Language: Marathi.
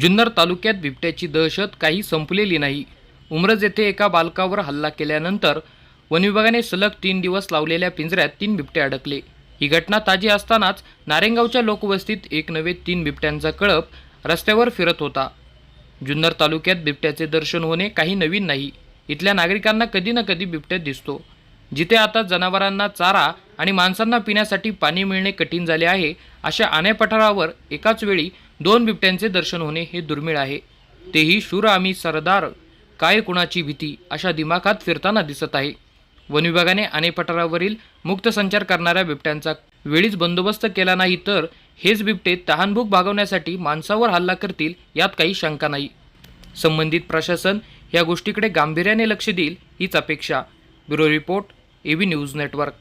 जुन्नर तालुक्यात बिबट्याची दहशत काही संपलेली नाही. उमरज येथे एका बालकावर हल्ला केल्यानंतर वनविभागाने सलग तीन दिवस लावलेल्या पिंजऱ्यात तीन बिबटे अडकले. ही घटना ताजी असतानाच नारेंगावच्या लोकवस्तीत एक नवे तीन बिबट्यांचा कळप रस्त्यावर फिरत होता. जुन्नर तालुक्यात बिबट्याचे दर्शन होणे काही नवीन नाही. इथल्या नागरिकांना कधी ना कधी बिबट्यात दिसतो. जिथे आता जनावरांना चारा आणि माणसांना पिण्यासाठी पाणी मिळणे कठीण झाले आहे अशा आण्या पठारावर एकाच वेळी दोन बिबट्यांचे दर्शन होणे हे दुर्मिळ आहे. तेही शूर आम्ही सरदार काय कुणाची भीती अशा दिमाखात फिरताना दिसत आहे. वनविभागाने विभागाने पठारावरील मुक्त संचार करणाऱ्या बिबट्यांचा वेळीच बंदोबस्त केला नाही तर हेच बिबटे तहानभूक भागवण्यासाठी माणसावर हल्ला करतील यात काही शंका नाही. संबंधित प्रशासन या गोष्टीकडे गांभीर्याने लक्ष देईल हीच अपेक्षा. Bureau report AB news network.